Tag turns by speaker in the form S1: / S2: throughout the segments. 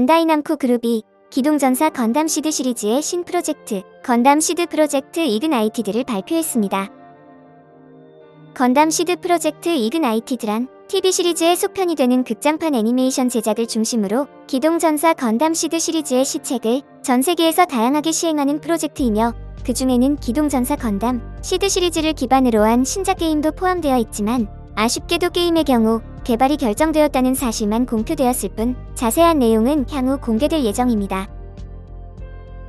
S1: 반다이 남코 그룹이 기동전사 건담 시드 시리즈의 신 프로젝트 건담 시드 프로젝트 이그나이티드를 발표했습니다. 건담 시드 프로젝트 이그나이티드란 TV 시리즈의 속편이 되는 극장판 애니메이션 제작을 중심으로 기동전사 건담 시드 시리즈의 시책을 전 세계에서 다양하게 시행하는 프로젝트이며 그 중에는 기동전사 건담 시드 시리즈를 기반으로 한 신작 게임도 포함되어 있지만 아쉽게도 게임의 경우 개발이 결정되었다는 사실만 공표되었을 뿐 자세한 내용은 향후 공개될 예정입니다.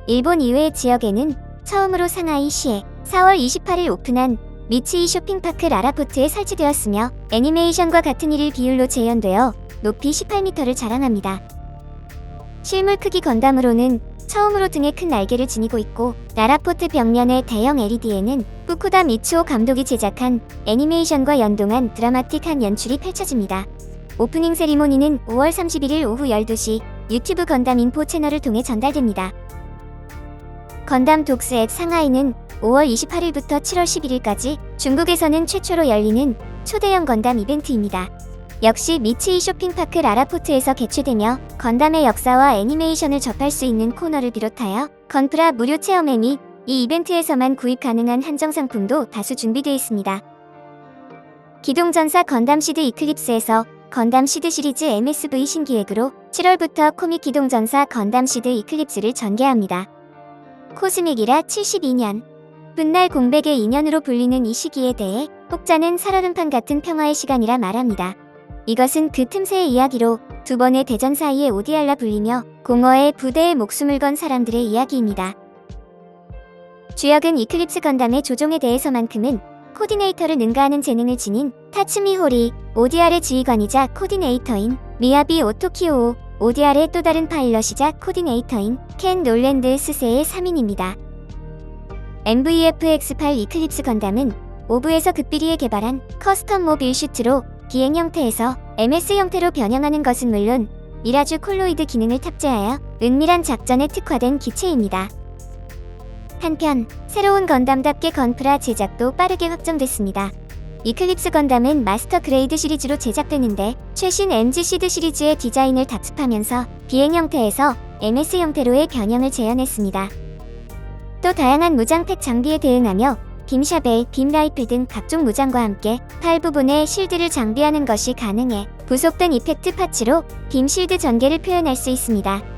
S1: 일본 이외의 지역에는 처음으로 상하이시에 4월 28일 오픈한 미츠이 쇼핑파크 라라포트에 설치되었으며 애니메이션과 같은 일일 비율로 재현되어 높이 18m를 자랑합니다. 실물 크기 건담으로는 처음으로 등에 큰 날개를 지니고 있고 라라포트 벽면의 대형 LED에는 후쿠다 미츠오 감독이 제작한 애니메이션과 연동한 드라마틱한 연출이 펼쳐집니다. 오프닝 세리모니는 5월 31일 오후 12시 유튜브 건담 인포 채널을 통해 전달됩니다. 건담 독스 앱 상하이는 5월 28일부터 7월 11일까지 중국에서는 최초로 열리는 초대형 건담 이벤트입니다. 역시 미츠이 쇼핑파크 라라포트에서 개최되며 건담의 역사와 애니메이션을 접할 수 있는 코너를 비롯하여 건프라 무료 체험회 및 이 이벤트에서만 구입 가능한 한정 상품도 다수 준비되어 있습니다. 기동전사 건담 시드 이클립스에서 건담 시드 시리즈 MSV 신기획으로 7월부터 코믹 기동전사 건담 시드 이클립스를 전개합니다. 코스믹이라 72년 훗날 공백의 인연으로 불리는 이 시기에 대해 혹자는 살얼음판 같은 평화의 시간이라 말합니다. 이것은 그 틈새의 이야기로 두 번의 대전 사이에 오디알라 불리며 공허의 부대에 목숨을 건 사람들의 이야기입니다. 주역은 이클립스 건담의 조종에 대해서만큼은 코디네이터를 능가하는 재능을 지닌 타츠미 호리, ODR의 지휘관이자 코디네이터인 미야비 오토키오, ODR의 또 다른 파일럿이자 코디네이터인 켄 놀랜드 스세의 3인입니다. MVFX8 이클립스 건담은 오브에서 극비리에 개발한 커스텀 모빌 슈트로 비행 형태에서 MS 형태로 변형하는 것은 물론 미라주 콜로이드 기능을 탑재하여 은밀한 작전에 특화된 기체입니다. 한편 새로운 건담답게 건프라 제작도 빠르게 확정됐습니다. 이클립스 건담은 마스터 그레이드 시리즈로 제작되는데 최신 MG 시드 시리즈의 디자인을 답습하면서 비행 형태에서 MS 형태로의 변형을 재현했습니다. 또 다양한 무장팩 장비에 대응하며 빔샤벨, 빔라이플 등 각종 무장과 함께 팔 부분에 실드를 장비하는 것이 가능해 부속된 이펙트 파츠로 빔 실드 전개를 표현할 수 있습니다.